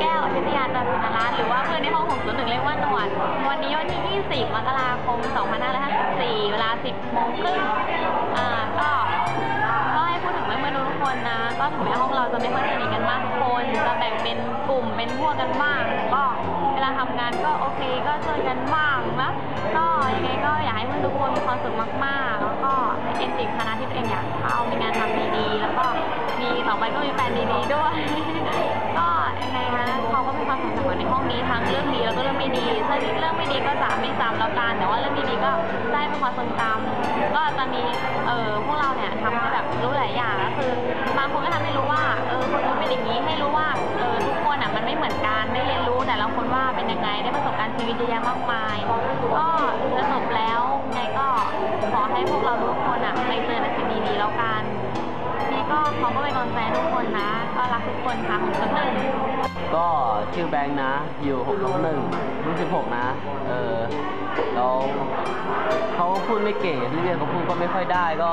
แก้วทิตยาจันทร์รัตน์หรือว่าเพื่อนในห้อง601เรียกว่าหนวดวันนี้วันที่ 20 มกราคม 2554 เวลา 10โมงครึ่งอ่าก็ก็ให้พูดถึงเพื่อนๆทุกคนนะ ก็ถึงแม้ห้องเราจะไม่ค่อยสนิทกันมากทุกคนจะแบ่งเป็นกลุ่มเป็นพวกกันบ้าง ก็เวลาทำงานก็โอเคก็ช่วยกันบ้างนะก็ยังไงก็อยากให้เพื่อนทุกคนมีความสุขมากๆ แล้วก็เอ็นติดคณะที่ตัวเองอยากเข้ามีงานทำดีๆแล้วก็มีต่อไปก็มีแฟนดีๆด้วย ยังไงนะเขาก็มีความสุขกับในห้องนี้ทั้งเรื่องดีแล้วก็เรื่องไม่ดีซึ่งเรื่องไม่ดีก็จะไม่จำแล้วกัน แต่ว่าเรื่องดีๆก็ได้เป็นความทรงจำก็จะมีเออพวกเราเนี่ยทำให้แบบรู้หลายอย่างก็คือบางคนก็ทำให้รู้ว่าเออคนนู้นเป็นอย่างนี้ให้รู้ว่าเออทุกคนอะมันไม่เหมือนกันได้เรียนรู้แต่ละคนว่าเป็นยังไงได้ประสบการณ์ชีวิตเยอะแยะมากมายก็สรุปแล้วไงก็ขอให้พวกเราทุกคนอะไปเจอแต่สิ่งดีๆแล้วกันนี่ก็ขาก็เป็นกำลังใจทุกคนนะ ก็รักทุกคนค่ะของคนหนึ่งก็ชื่อแบงค์นะ อยู่6กหนึ่งรุ่นสิบหกนะ เออแล้วเขาพูดไม่เก่งอย่างที่เรียนเขาพูดก็ไม่ค่อยได้ก็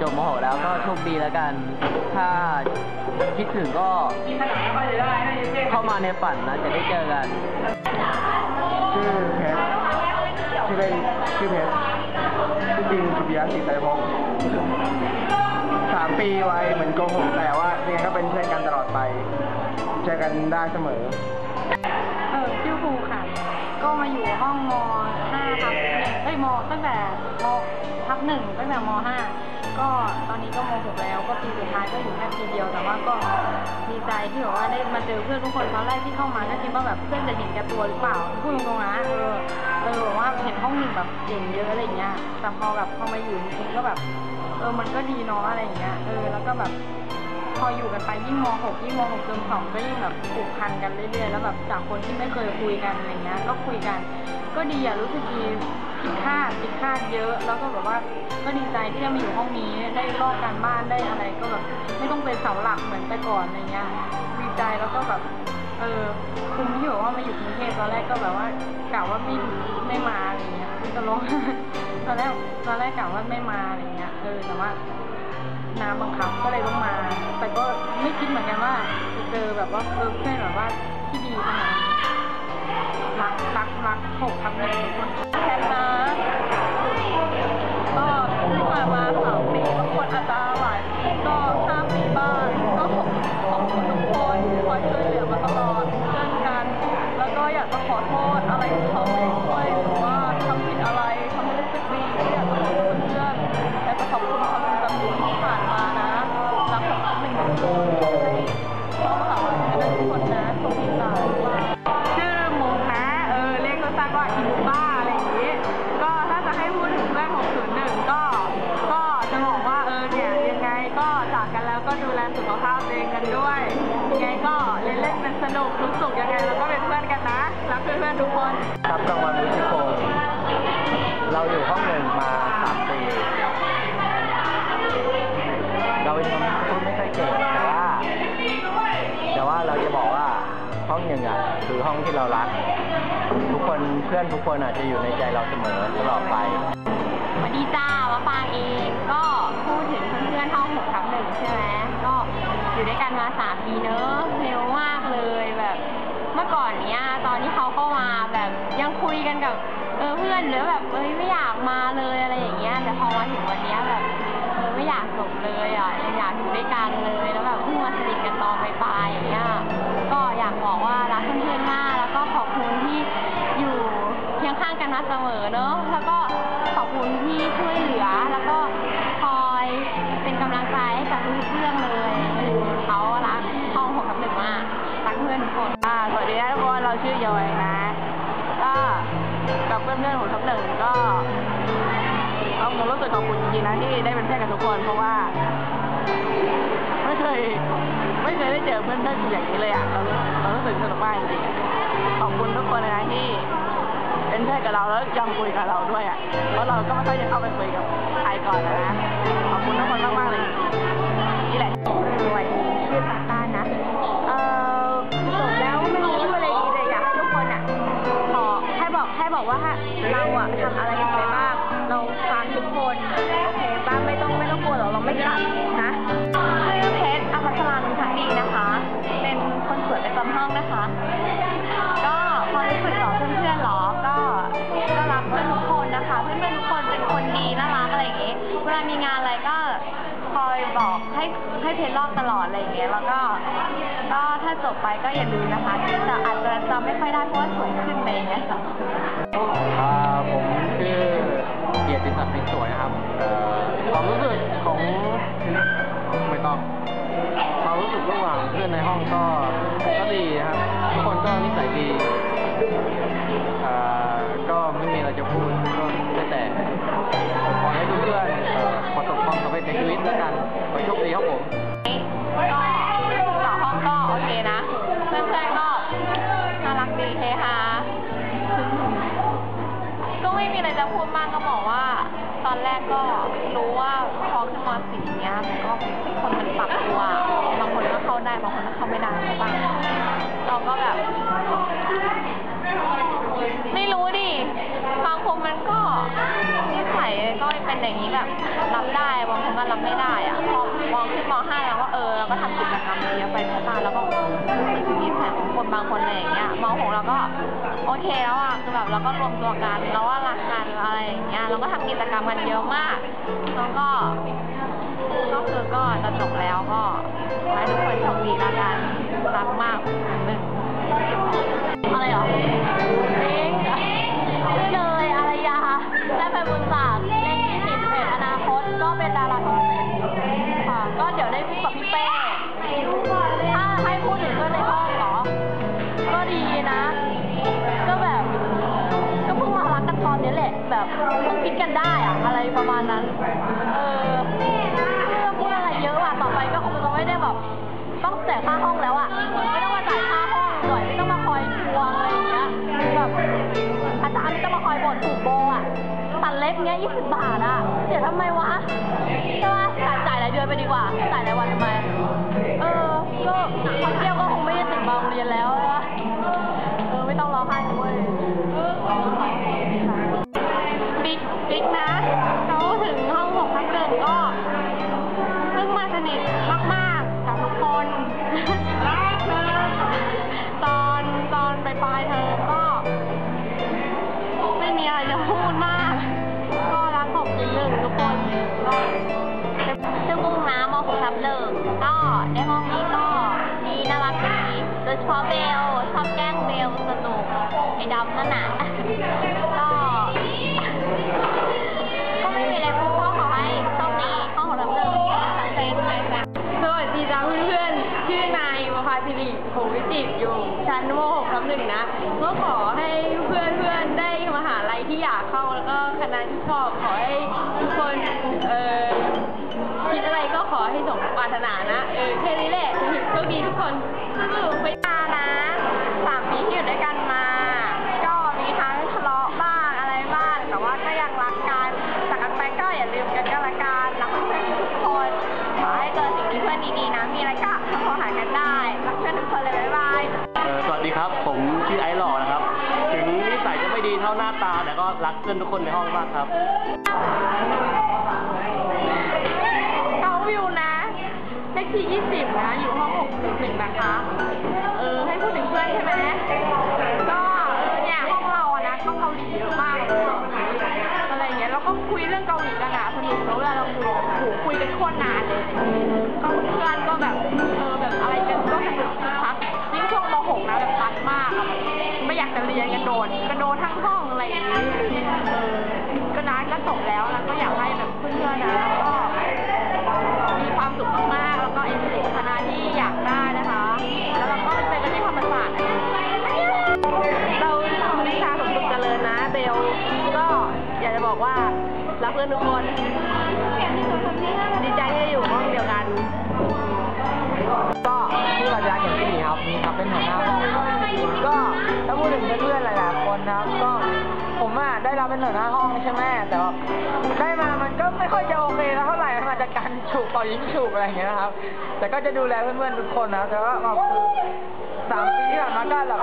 จบมหกแล้วก็โชคดีแล้วกัน ถ้าคิดถึงก็เข้ามาในฝันนะ จะได้เจอกัน ชื่อเพชรชื่อเล่นชื่อเพชรชื่อจริงสุริยะศรีไตรพงศ์สามปีไว้เหมือนโกหกแต่ว่ายังไงก็เป็นเพื่อนกันตลอดไป เจอกันได้เสมอ เออชื่อภูค่ะ ก็มาอยู่ห้องม 5 ทับเอ้ยมตั้งแต่มทับหนึ่งตั้งแต่ม 5 ก็ตอนนี้ก็ม 6 แล้ว ก็ปีสุดท้ายก็อยู่แค่ปีเดียวแต่ว่าก็ดีใจที่แบบว่าได้มาเจอเพื่อนทุกคนตอนแรกที่เข้ามาก็คิดว่าแบบเพื่อนจะเห็นแก่ตัวหรือเปล่าพูดตรงๆนะเออเออว่า องหนึ่งแบบเก่งเยอะอะไรเงี้ย แต่พอแบบพอมาอยู่จริงๆก็แบบ เออมันก็ดีเนาะอะไรเงี้ย เออแล้วก็แบบพออยู่กันไปยิ่งม .6 ยิ่งม .6 เทอมสองก็ยิ่งแบบผูกพันกันเรื่อยๆ แล้วแบบจากคนที่ไม่เคยคุยกันอะไรเงี้ย ก็คุยกัน ก็ดีอะรู้สึกดีผิดคาดผิดคาดเยอะ แล้วก็แบบว่าก็ดีใจที่ได้มาอยู่ห้องนี้ได้ลอกการบ้านได้อะไรก็แบบไม่ต้องเป็นเสาหลักเหมือนแต่ก่อนอะไรเงี้ยดีใจแล้วก็แบบเออคุ้มที่แบบว่ามาอยู่กรุงเทพตอนแรกก็แบบว่ากะว่าไม่ไม่มาอะไรเงี้ย จะร้องตอนแรกตอนแรกกะว่าไม่มาอะไรเงี้ยเออแต่ว่าน้ำบังคับก็เลยต้องมา แต่ก็ไม่คิดเหมือนกันว่าจะเจอแบบว่าเออเพื่อนแบบว่าที่ดีขนาดรักรักรักหกทับหนึ่งทุกคนแทนนะก็ที่ผ่านมาสามปีบางคนอาจจะหลายปีก็ห้าปีบ้าง ที่เรารัก ทุกคนเพื่อนทุกคนอาจจะอยู่ในใจเราเสมอตลอดไปสวัสดีจ้ามาปางเองก็พูดถึงเพื่อนๆห้อง6ทับหนึ่งใช่ไหมก็อยู่ด้วยกันมาสามปีเนอะเร็วมากเลยแบบ เมื่อก่อนเนี้ยตอนที่เขาเข้ามาแบบยังคุยกันกับเออเพื่อนหรือแบบเอ้ยไม่อยากมาเลยอะไรอย่างเงี้ยแต่พอมาถึงวันเนี้ยแบบเออไม่อยากจบเลยอะยังอยากอยู่ด้วยกันเลยแล้วแบบเพิ่งมาสนิทกันตอนปลายๆอย่างเงี้ย เสมอเนอะแล้วก็ขอบคุณที่ช่วยเหลือ แล้วก็คอยเป็นกำลังใจให้กับทุกเรื่องเลยเขารักห้องหกทับหนึ่งมากรักเพื่อนทุกคนอ่าสวัสดีนะทุกคนเราชื่อยอยนะ ก็กับเพื่อนๆของทับหนึ่งก็เอาผมรู้สึกขอบคุณจริงๆนะที่ได้เป็นเพื่อนกับทุกคนเพราะว่าไม่เคยไม่เคยได้เจอเพื่อนๆอย่างนี้เลยอะเราเรารู้สึกสนุกมากจริง เป็นเพื่อนกับเราแล้วยังคุยกับเราด้วยอะ เพราะเราก็ไม่ค่อยจะเข้าไปคุยกับใครก่อนนะ ขอบคุณทุกคนมากๆเลยนี่แหละสวัสดีชื่อตาต้านะ เอ่อจบแล้วไม่รู้พูดอะไรดีเลยอยากให้ทุกคนอะขอให้บอกให้บอกว่าเราอะทำอะไรกันไปบ้าง เราฟังทุกคน โอเคป้าไม่ต้องไม่ต้องกลัวหรอกเราไม่ตัดนะชื่อเพชรอภัสรานุทักดีน ลามีงานอะไรก็คอยบอกให้ให้เพจรอบตลอดอะไรอย่างเงี้ย แล้วก็ ก็ถ้าจบไปก็อย่าลืมนะคะแต่อาจจะจำไม่ค่อยได้เพราะว่าสวยขึ้นอะไรอย่างเงี้ยค่ะอ่าผมชื่อเกียรติศักดิ์สิงห์สวยนะครับเอ่อความรู้สึกของไม่ต้องความรู้สึกระหว่างเพื่อนในห้องก็ก็ดีครับทุกคนก็นิสัยดีอ่า ปะเราก็แบบ ไม่รู้ดิบางคนมันก็นิสัยก็เป็นอย่างนี้แบบรับได้บางคนก็รับไม่ได้อะพอมองขึ้นมห้าแล้วก็เออเราก็ทำกิจกรรมเยอะไปใช่ปะแล้วก็นิสัยของคนบางคนอะไรอย่างเงี้ยมหกเราก็โอเคแล้วอะคือแบบเราก็รวมตัวกันแล้วว่ารักกันอะไรอย่างเงี้ยเราก็ทำกิจกรรมกันเยอะมากแล้วก็ ก็คือก็จะจบแล้วก็ขอให้ทุกคนโชคดีแล้วกันรักมากหนึ่งอะไรเหรอเองชื่อเลยอารยาและเป็นบุญศาสตร์เลขที่สิบเอ็ดอนาคตก็เป็นดาราทองเป็นค่ะก็เดี๋ยวได้พูดกับพี่เป้ถ้าให้พูดถึงเพื่อนในห้องเหรอ ก็ดีนะ ก็แบบ ก็เพิ่งมารักกันตอนนี้แหละ แบบเพิ่งคิดกันได้อะอะไรประมาณนั้น เออ 20 บาทอะเสียทำไมวะใช่ป่ะจ่ายรายเดือนไปดีกว่าจ่ายรายวันทำไม โดยเฉพาะเบลชอบแกล้งเบลสนุกไอ้ดำนั่นน่ะก็ก็ไม่มีอะไรพูดก็ขอให้โชคดีห้องของเราเดินสังเกตไปค่ะสวัสดีจ้าเพื่อนๆชื่อนายประภาสิริโหวิจิตรอยู่ชั้นม .6 ทับหนึ่งนะก็ขอให้เพื่อนๆได้มหาลัยที่อยากเข้าแล้วก็คณะที่ชอบขอให้ทุกคนเออคิดอะไรก็ขอให้สมปรารถนานะ เออแค่นี้แหละโชคดีทุกคนสู้ๆไปมานะสามปี ที่อยู่ด้วยกันมา ก็มีทั้งทะเลาะบ้างอะไรบ้าง แต่ว่าก็ยังรักกันจากกันไปก็อย่าลืมกันก็และกันรักเพื่อนทุกคนขอให้เจอสิ่งที่เพื่อนดีๆนะ มีอะไรก็โทรหากันได้รักเพื่อนทุกคนเลยบ๊ายบายเอ่อสวัสดีครับ ผมชื่อไอซ์หล่อนะครับ ถึงนิสัยจะไม่ดีเท่าหน้าตา แต่ก็รักเพื่อนทุกคนในห้องมากครับเขาวิวนะเลขที่ยี่สิบนะ อยู่ห้องหกสิบหนึ่งนะคะเออ ใช่ไหมก็เออเนี่ยห้องเราอะนะก็เกาหลีเยอะมากเลยอะไรอย่างเงี้ยแล้วก็คุยเรื่องเกาหลีกันอะสนุกแล้วเวลาเราคุยแบบโหคุยกันโคตรนานเลยก็เพื่อนก็แบบเออแบบอะไรกันก็สนุกพักยิ่งช่วงมหกนะแบบพัดมากอะไม่อยากจะเรียนกันโดดกระโดดทั้งห้องอะไรอย่างเงี้ยเออก็นะก็จบแล้วนะก็อยากให้แบบเพื่อนๆนะแล้วก็มีความสุขมากๆแล้วก็เอ็นคณะที่อยากได้นะคะ บอกว่ารักเพื่อนทุกคนดีใจที่ได้อยู่ห้องเดียวกัน ก็ชื่อราชาเขียนที่นี่ครับนี่ครับเป็นหัวหน้าห้องก็ถ้าพูดถึงเพื่อนๆหลายๆคนนะครับก็ผมอะได้รับเป็นหัวหน้าห้องใช่ไหมแต่ว่าได้มามันก็ไม่ค่อยจะโอเคเท่าไหร่มันอาจากการฉุกต่อยิงฉุกอะไรอย่างเงี้ยนะครับ แต่ก็จะดูแลเพื่อนๆทุกคนนะแต่ว่าสามปีที่ผ่านมาก็แบบ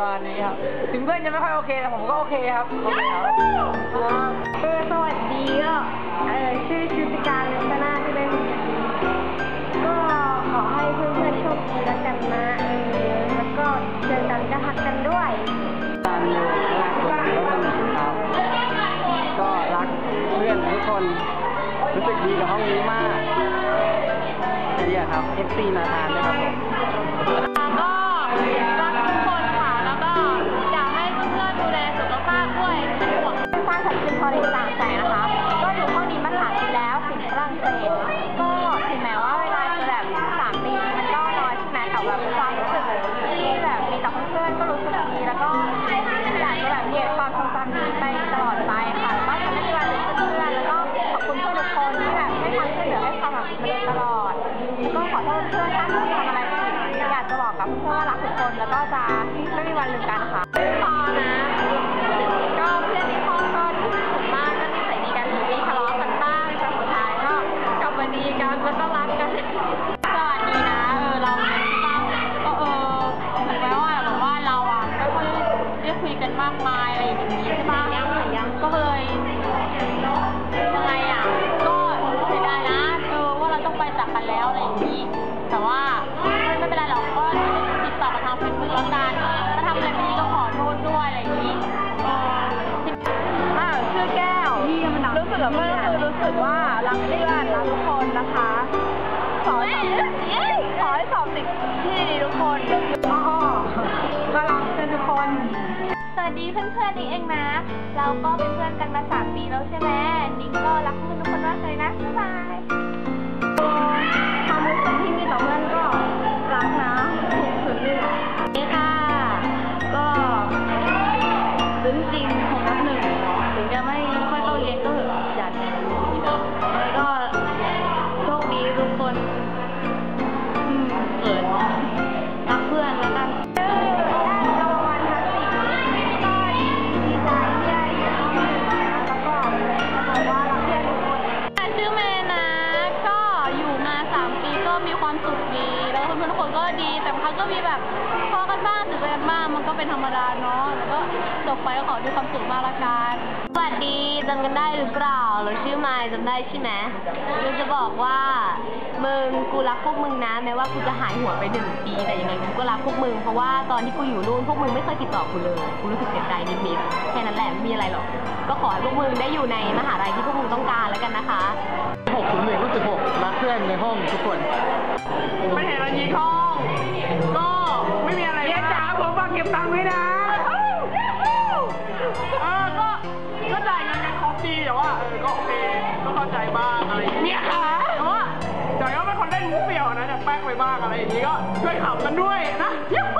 ประมาณนี้ครับ ถึงเพื่อนจะไม่ค่อยโอเคแต่ผมก็โอเคครับ โอเคครับเออสวัสดีก็เออชื่อชุติการเลนนาที่เล่นก็ขอให้เพื่อนๆโชคดีแล้วกันนะแล้วก็เจอกันก็ทักกันด้วยตามอยู่รักคนก็ต้องครับก็รักเพื่อนทุกคน รู้สึกดีกับห้องนี้มากเดีครับเอฟซีมาทาน ก็ คนอ๋อก็รักเพื่อนทุกคน สวัสดีเพื่อนๆนิงเองนะ เราก็เป็นเพื่อนกันมาสามปีแล้วใช่ไหมนิงก็รักเพื่อนทุกคนมากเลยนะ บ๊ายบายความรู้สึกที่มีต่อเพื่อนก็รักนะ ก็มีแบบทะเลาะกันบ้างตื่นเต้นบ้างมันก็เป็นธรรมดาเนาะแล้วก็จบไปก็ขอด้วยความสุขมากละกันสวัสดีจำกันได้หรือเปล่าเราชื่อไมล์จำได้ใช่ไหมเราจะบอกว่ามึงกูรักพวกมึงนะแม้ว่ากูจะหายหัวไปหนึ่งปีแต่ยังไงกูก็รักพวกมึงเพราะว่าตอนที่กูอยู่นู่นพวกมึงไม่เคยติดต่อกูเลยกูรู้สึกเสียใจนิดๆแค่นั้นแหละไม่มีอะไรหรอก ก็ขอให้พวกมึงได้อยู่ในมหาลัยที่พวกมึงต้องการแล้วกันนะคะ601รู้สึก6รักเพื่อนในห้องทุกคนไม่เห็นอะไรยีห้อ ก็ไม่มีอะไรเรียกจ๋าผมฝากเก็บตังค์ไว้นะเออก็ก็จ่ายเงินกันครบดีแต่ว่าเออก็โอเคก็เข้าใจบ้างอะไรอย่างเงี้ยค่ะแต่ว่าแต่ก็เป็นคนเล่นมุกเปรี้ยวนะแต่แป๊กไปบ้างอะไรอย่างงี้ก็ช่วยขำกันด้วยนะยูฮ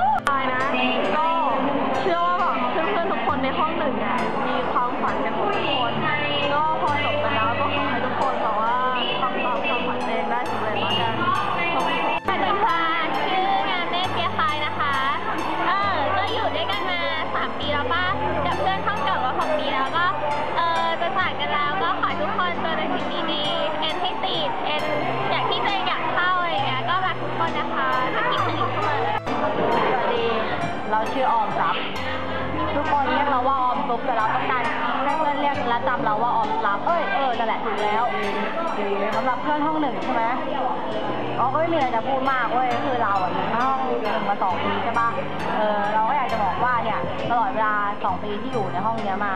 ูตายนะ แล้วสำหรับเพื่อนห้องหนึ่งใช่ไหมเราก็ไม่มีอะไรจะพูดมากเว้ยคือเราอะอยู่ห้องหนึ่งมาสองปีใช่ปะเออเราก็อยากจะบอกว่าเนี่ยตลอดเวลาสองปีที่อยู่ในห้องเนี้ยมา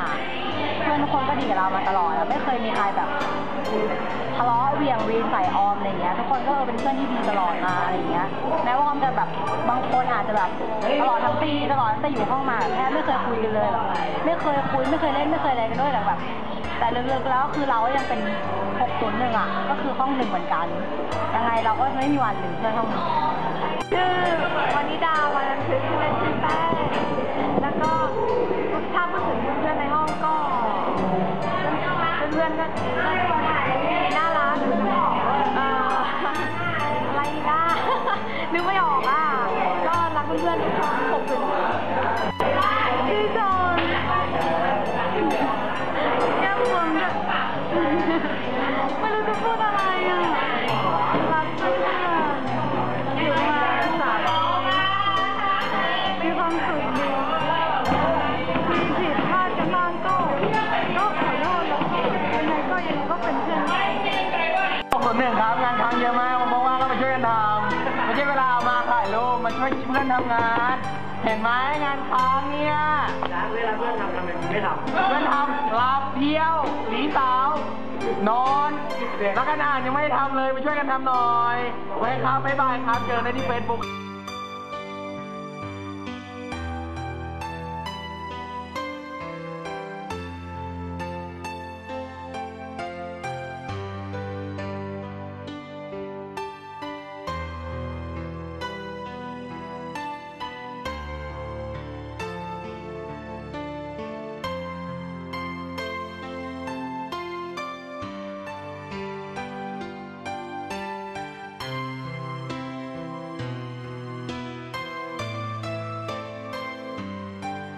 เพื่อนทุกคนก็ดีกับเรามาตลอดแล้วไม่เคยมีใครแบบทะเลาะเวียงวีนใส่ออมอะไรเงี้ยทุกคนก็เออเป็นเพื่อนที่ดีตลอดมาอะไรเงี้ยแม้ว่าออมจะแบบบางคนอาจจะแบบตลอดทั้งปีตลอดตั้งแต่อยู่ห้องมาแทบไม่เคยคุยกันเลยหรอกไม่เคยคุยไม่เคยเล่นไม่เคยอะไรกันด้วยแต่แบบ แต่ลึกๆแล้วคือเรายังเป็น601อะ ก็คือห้องหนึ่งเหมือนกัน ยังไงเราก็ไม่มีวันลืมเพื่อนห้องชื่อวานิดาวันนันทึกชื่อเล่น 601ครับงานค้างเยอะมากผมว่างๆก็มาช่วยกันทำไม่ใช่เวลามาถ่ายรูปมาช่วยเพื่อนทำงาน เห็นไหมงานค้างเนี่ยเวลาเพื่อนทำทำไมไม่ทำเพื่อนทำรับเที่ยวหนีสาวนอนกิจแล้วกันอ่านยังไม่ได้ทำเลยไปช่วยกันทำหน่อยไว้ครับบ๊ายบายครับเจอในที่เฟซบุ๊ก